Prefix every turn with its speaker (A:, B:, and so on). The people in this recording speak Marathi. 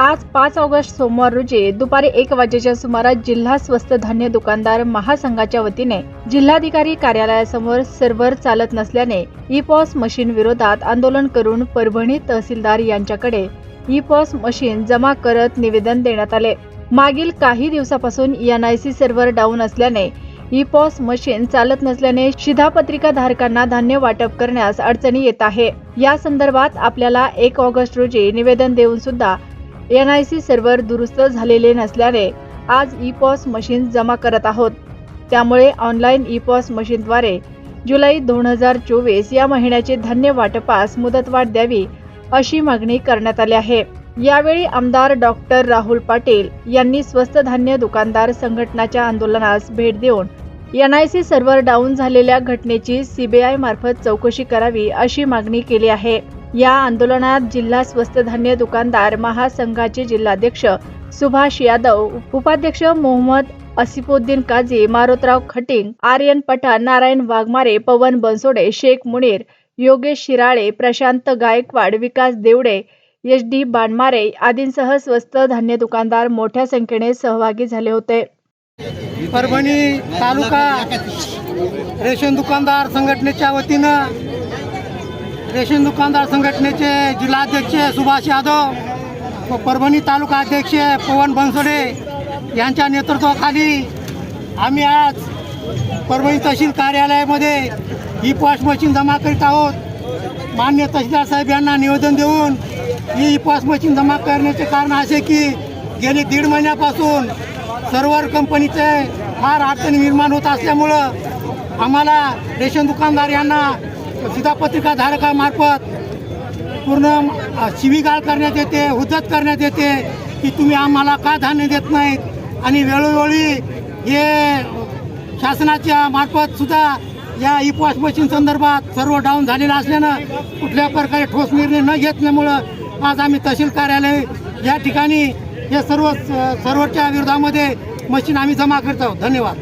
A: आज पाच ऑगस्ट सोमवार रोजी दुपारी एक वाजेच्या सुमारास जिल्हा स्वस्त धान्य दुकानदार महासंघाच्या वतीने जिल्हाधिकारी कार्यालयासमोर सर्व्हर चालत नसल्याने ई पॉस मशीन विरोधात आंदोलन करून परभणी तहसीलदार यांच्याकडे ई पॉस मशीन जमा करत निवेदन देण्यात आले. मागील काही दिवसापासून एनआयसी सर्व्हर डाऊन असल्याने ई पॉस मशीन चालत नसल्याने शिधापत्रिका धारकांना धान्य वाटप करण्यास अडचणी येत आहे. या संदर्भात आपल्याला एक ऑगस्ट रोजी निवेदन देऊन सुद्धा एन आय सी सर्व्हर दुरुस्त झालेले नसल्याने आज ई पॉस मशीन जमा करत आहोत. त्यामुळे ऑनलाईन ई पॉस मशीनद्वारे जुलै दोन हजार चोवीस या महिन्याचे धान्य वाटपास मुदतवाढ द्यावी अशी मागणी करण्यात आली आहे. यावेळी आमदार डॉक्टर राहुल पाटील यांनी स्वस्त धान्य दुकानदार संघटनाच्या आंदोलनास भेट देऊन एनआयसी सर्व्हर डाऊन झालेल्या घटनेची सीबीआय मार्फत चौकशी करावी अशी मागणी केली आहे. या आंदोलनात जिल्हा स्वस्त धान्य दुकानदार महासंघाचे जिल्हाध्यक्ष सुभाष यादव उपाध्यक्ष मोहम्मद असिफुद्दीन काझी मारोतराव खटिंग आर्यन पठाण नारायण वाघमारे पवन बनसोडे शेख मुनीर योगेश शिराळे प्रशांत गायकवाड विकास देवडे एच डी बाणमारे आदींसह स्वस्त धान्य दुकानदार मोठ्या संख्येने सहभागी झाले होते.
B: परभणी तालुका रेशन दुकानदार संघटनेच्या वतीनं रेशन दुकानदार संघटनेचे जिल्हाध्यक्ष सुभाष यादव व परभणी तालुका अध्यक्ष पवन बनसोडे यांच्या नेतृत्वाखाली आम्ही आज परभणी तहसील कार्यालयामध्ये ही पॉश मशीन जमा करीत आहोत. मान्य तहसीलदार साहेब यांना निवेदन देऊन ही पॉश मशीन जमा करण्याचे कारण असे की गेली दीड महिन्यापासून सर्वर कंपनीचे फार अडचणी निर्माण होत असल्यामुळं आम्हाला रेशन दुकानदार यांना शिधापत्रिका धारकामार्फत पूर्ण अ, शिवीगाळ करण्यात येते हुज्जत करण्यात येते की तुम्ही आम्हाला का धान्य देत नाहीत? आणि वेळोवेळी हे शासनाच्या मार्फत सुद्धा या ई पॉश मशीन संदर्भात सर्व डाऊन झालेलं असल्यानं कुठल्या प्रकारे ठोस निर्णय न घेतल्यामुळं आज आम्ही तहसील कार्यालय या ठिकाणी हे सर्व सर्वच्या विरोधामध्ये मशीन आम्ही जमा करत आहोत. धन्यवाद.